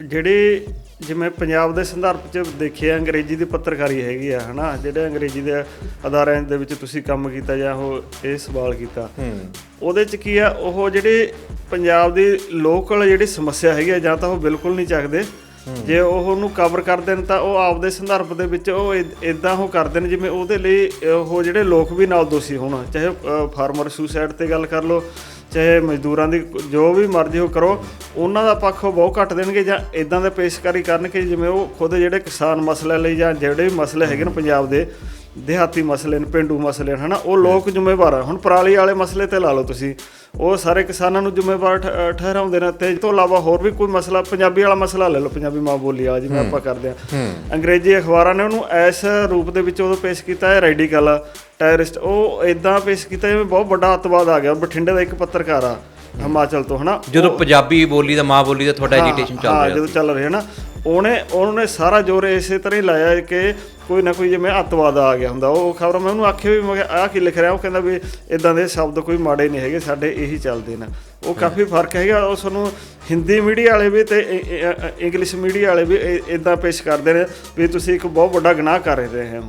ਜਿਹੜੇ ਜਿਵੇਂ ਪੰਜਾਬ ਦੇ ਸੰਦਰਭ 'ਚ ਦੇਖਿਆ ਅੰਗਰੇਜ਼ੀ ਦੀ ਪੱਤਰਕਾਰੀ ਹੈਗੀ ਆ ਹਨਾ? ਜਿਹੜੇ ਅੰਗਰੇਜ਼ੀ ਦੇ ਅਦਾਰਿਆਂ ਦੇ ਵਿੱਚ ਤੁਸੀਂ ਕੰਮ ਕੀਤਾ ਜਾਂ ਉਹ ਇਹ ਸਵਾਲ ਕੀਤਾ। ਉਹਦੇ 'ਚ ਕੀ ਆ ਉਹ ਜਿਹੜੇ ਪੰਜਾਬ ਦੀ ਲੋਕਲ ਜਿਹੜੀ ਸਮੱਸਿਆ ਹੈਗੀ ਆ ਜਾਂ ਤਾਂ ਉਹ ਬਿਲਕੁਲ ਨਹੀਂ ਚੱਕਦੇ। ਜੇ ਉਹ ਉਹਨੂੰ ਕਵਰ ਕਰਦੇ ਨੇ ਤਾਂ ਉਹ ਆਪਦੇ ਸੰਦਰਭ ਦੇ ਵਿੱਚ ਉਹ ਇਦਾਂ ਉਹ ਕਰਦੇ ਨੇ ਜਿਵੇਂ ਉਹਦੇ ਲਈ ਉਹ ਜਿਹੜੇ ਲੋਕ ਵੀ ਨਾਲ ਦੋਸ਼ੀ ਹੋਣ ਚਾਹੇ ਫਾਰਮਰ ਸੁਸਾਈਡ ਤੇ ਗੱਲ ਕਰ ਲਓ ਚਾਹੇ ਮਜ਼ਦੂਰਾਂ ਦੀ ਜੋ ਵੀ ਮਰਜ਼ੀ ਉਹ ਕਰੋ, ਉਹਨਾਂ ਦਾ ਪੱਖ ਉਹ ਬਹੁਤ ਘੱਟ ਦੇਣਗੇ ਜਾਂ ਇਦਾਂ ਦੇ ਪੇਸ਼ਕਾਰੀ ਕਰਨਗੇ ਜਿਵੇਂ ਉਹ ਖੁਦ ਜਿਹੜੇ ਕਿਸਾਨ ਮਸਲੇ ਲਈ ਜਾਂ ਜਿਹੜੇ ਵੀ ਮਸਲੇ ਹੈਗੇ ਨੇ ਪੰਜਾਬ ਦੇ ਦਿਹਾਤੀ ਮਸਲੇ ਨੇ ਪਿੰਡੂ ਮਸਲੇ ਨੇ ਹਨਾ? ਉਹ ਲੋਕ ਜ਼ਿੰਮੇਵਾਰ ਆ। ਹੁਣ ਪਰਾਲੀ ਵਾਲੇ ਮਸਲੇ ਤੇ ਲਾ ਲਓ ਤੁਸੀਂ। ਉਹ ਸਾਰੇ ਕਿਸਾਨਾਂ ਨੂੰ ਜ਼ਿੰਮੇਵਾਰ ਠਹਿਰਾਉਂਦੇ ਨੇ ਤੇ ਇਸ ਤੋਂ ਇਲਾਵਾ ਹੋਰ ਵੀ ਕੋਈ ਮਸਲਾ ਪੰਜਾਬੀ ਵਾਲਾ ਮਸਲਾ ਲੈ ਲਓ ਪੰਜਾਬੀ ਮਾਂ ਬੋਲੀ ਵਾਲਾ ਜਿਵੇਂ ਆਪਾਂ ਕਰਦੇ ਆ ਅੰਗਰੇਜ਼ੀ ਅਖਬਾਰਾਂ ਨੇ ਉਹਨੂੰ ਇਸ ਰੂਪ ਦੇ ਵਿੱਚ ਉਦੋਂ ਪੇਸ਼ ਕੀਤਾ ਹੈ ਰੈਡੀਕਲ ਟੈਰਰਿਸਟ। ਉਹ ਇਦਾਂ ਪੇਸ਼ ਕੀਤਾ ਜਿਵੇਂ ਬਹੁਤ ਵੱਡਾ ਅੱਤਵਾਦ ਆ ਗਿਆ ਬਠਿੰਡੇ ਦਾ ਇੱਕ ਪੱਤਰਕਾਰ ਆ ਹਿਮਾਚਲ ਤੋਂ ਹਨਾ? ਜਦੋਂ ਪੰਜਾਬੀ ਬੋਲੀ ਦਾ ਮਾਂ ਬੋਲੀ ਦਾ ਤੁਹਾਡਾ ਹਾਂ, ਐਜੀਟੇਸ਼ਨ ਚੱਲ ਹਾਂ ਰਿਹਾ ਜਦੋਂ ਚੱਲ ਰਿਹਾ ਨਾ ਉਹਨੇ ਉਹਨੇ ਸਾਰਾ ਜ਼ੋਰ ਇਸੇ ਤਰ੍ਹਾਂ ਹੀ ਲਾਇਆ ਕਿ ਕੋਈ ਨਾ ਕੋਈ ਜਿਵੇਂ ਅੱਤਵਾਦ ਆ ਗਿਆ ਹੁੰਦਾ ਉਹ ਖਬਰ ਮੈਂ ਉਹਨੂੰ ਆਖਿਆ ਵੀ ਮੈਂ ਆਹ ਕੀ ਲਿਖ ਰਿਹਾ? ਉਹ ਕਹਿੰਦਾ ਵੀ ਇਦਾਂ ਦੇ ਸ਼ਬਦ ਕੋਈ ਮਾੜੇ ਨਹੀਂ ਹੈਗੇ ਸਾਡੇ ਇਹੀ ਚੱਲਦੇ ਨੇ। ਉਹ ਕਾਫੀ ਫ਼ਰਕ ਹੈਗਾ ਉਹ ਸਾਨੂੰ ਹਿੰਦੀ ਮੀਡੀਆ ਵਾਲੇ ਵੀ ਤੇ ਇੰਗਲਿਸ਼ ਮੀਡੀਆ ਵਾਲੇ ਵੀ ਇਦਾਂ ਪੇਸ਼ ਕਰਦੇ ਨੇ ਵੀ ਤੁਸੀਂ ਇੱਕ ਬਹੁਤ ਵੱਡਾ ਗੁਨਾਹ ਕਰ ਰਹੇ ਹੋ।